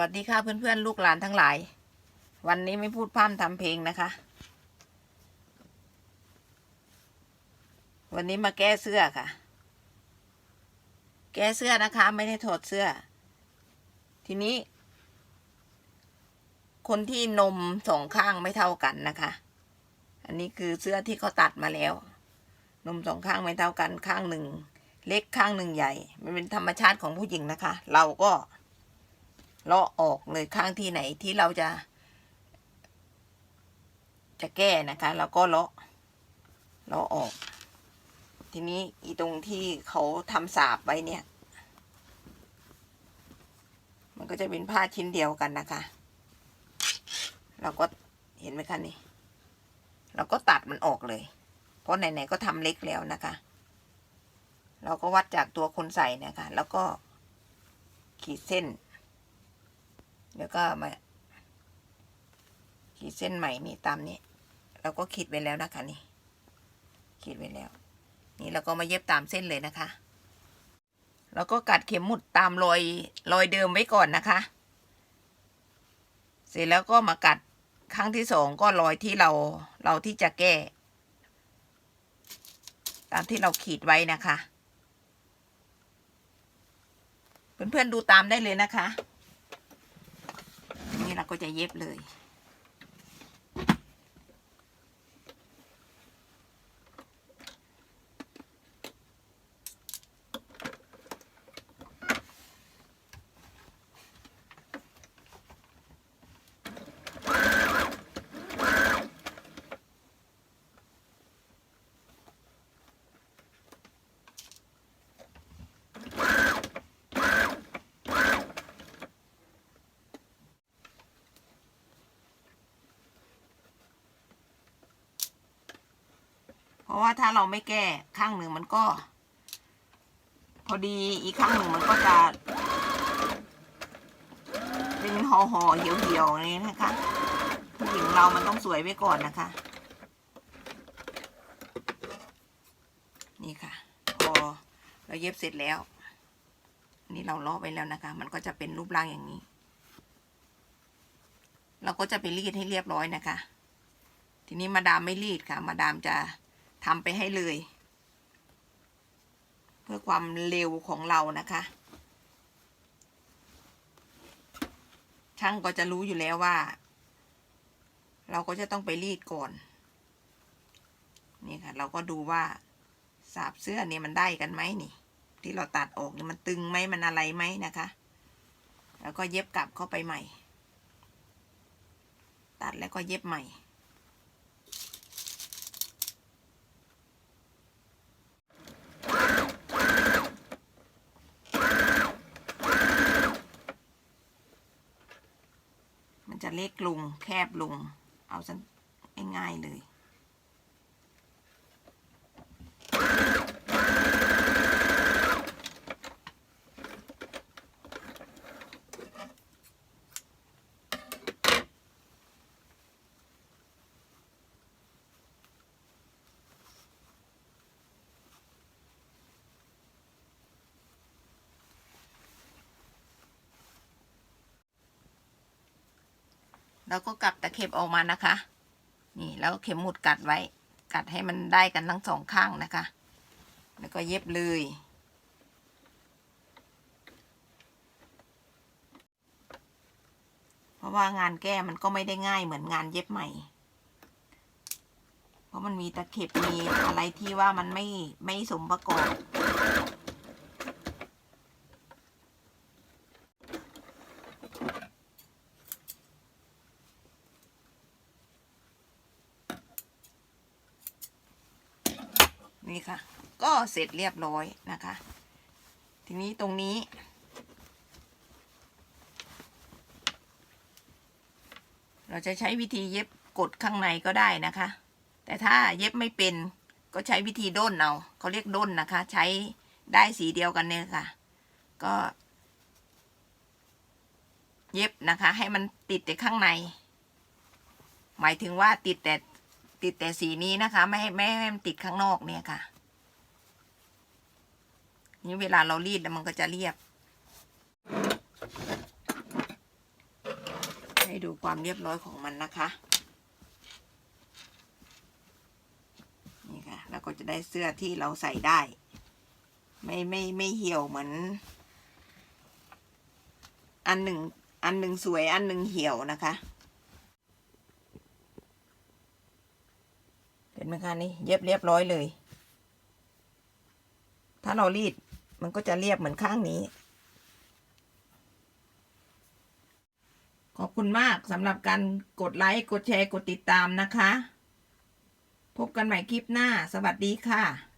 วัสดีค่ะเพื่อนๆ ลูกหลานทั้งหลาย วันนี้ไม่พูดพร่ำทำเพลงนะคะ วันนี้มาแก้เสื้อค่ะ แก้เสื้อนะคะ ไม่ได้ถอดเสื้อ ทีนี้ คนที่นมสองข้างไม่เท่ากันนะคะ อันนี้คือเสื้อที่เขาตัดมาแล้ว นมสองข้างไม่เท่ากันข้างหนึ่ง เล็กข้างหนึ่งใหญ่ มันเป็นธรรมชาติของผู้หญิงนะคะ เราก็ เลาะออกเลยข้างที่ไหนที่เราจะ จะแก้นะคะเราก็เลาะเลาะออก ทีนี้อีตรงที่เขาทำสาบไว้เนี่ย มันก็จะเป็นผ้าชิ้นเดียวกันนะคะ เราก็เห็นไหมคะนี่เราก็ตัดมันออกเลย เพราะไหนๆก็ทำเล็กแล้วนะคะ เราก็วัดจากตัวคนใส่นะคะ แล้วก็ขีดเส้น แล้วก็มาขีดเส้นใหม่นี่ตามนี้ เราก็ขีดไว้แล้วนะคะนี่ ขีดไว้แล้ว นี่เราก็มาเย็บตามเส้นเลยนะคะ แล้วก็กัดเข็มหมุดตามรอยรอยเดิมไว้ก่อนนะคะ เสร็จแล้วก็มากัดครั้งที่สองก็รอยที่เราเราที่จะแก้ ตามที่เราขีดไว้นะคะ เพื่อนๆดูตามได้เลยนะคะ ก็จะเย็บเลย ราะว่าถ้าเราไม่แก้ข้างหนึ่งมันก็ พอดีอีกข้างหนึ่งมันก็จะ เป็นห่อห่อๆเหี่ยวเหี่ยวๆอย่างนี้นะคะผู้หญิงเรามันต้องสวยไว้ก่อนนะคะ นี่ค่ะ พอเราเย็บเสร็จแล้ว นี่เราลาะไว้แล้วนะคะ มันก็จะเป็นรูปร่างอย่างนี้ เราก็จะไปรีดให้เรียบร้อยนะคะ ทีนี้มาดามไม่รีดค่ะ มาดามจะ ทำไปให้เลย เพื่อความเร็วของเรานะคะ ช่างก็จะรู้อยู่แล้วว่า เราก็จะต้องไปรีดก่อน นี่ค่ะ เราก็ดูว่าสาบเสื้อเนี่ยมันได้กันไหมนี่ ที่เราตัดออกเนี่ยมันตึงไหมมันอะไรไหมนะคะ แล้วก็เย็บกลับเข้าไปใหม่ ตัดแล้วก็เย็บใหม่ จะเล็กลงแคบลง เอาง่ายๆเลย แล้วก็กลับตะเข็บออกมานะคะ นี่แล้วเข็มหมุดกัดไว้ กัดให้มันได้กันทั้งสองข้างนะคะ แล้วก็เย็บเลย เพราะว่างานแก้มันก็ไม่ได้ง่ายเหมือนงานเย็บใหม่ เพราะมันมีตะเข็บมีอะไรที่ว่ามันไม่ไม่สมประกอบ นี่ค่ะ ก็เสร็จเรียบร้อยนะคะ ทีนี้ตรงนี้ เราจะใช้วิธีเย็บกดข้างในก็ได้นะคะ แต่ถ้าเย็บไม่เป็นก็ใช้วิธีด้นเอาเขาเรียกด้นนะคะ ใช้ได้สีเดียวกันเนี่ยค่ะ ก็ เย็บนะคะ ให้มันติดแต่ข้างใน หมายถึงว่าติดแต่ ติดแต่สีนี้นะคะ ไม่ให้ไม่ให้มันติดข้างนอกเนี่ยค่ะ นี่เวลาเรารีดมันก็จะเรียบ ให้ดูความเรียบร้อยของมันนะคะ นี่ค่ะ แล้วก็จะได้เสื้อที่เราใส่ได้ ไม่ไม่ไม่เหี่ยวเหมือน อันหนึ่งอันหนึ่งสวยอันหนึ่งเหี่ยวนะคะ เห็นไหมคะนี่เย็บเรียบร้อยเลย ถ้าเรารีดมันก็จะเรียบเหมือนข้างนี้ ขอบคุณมากสำหรับการกดไลค์ กดแชร์ กดติดตามนะคะ พบกันใหม่คลิปหน้า สวัสดีค่ะ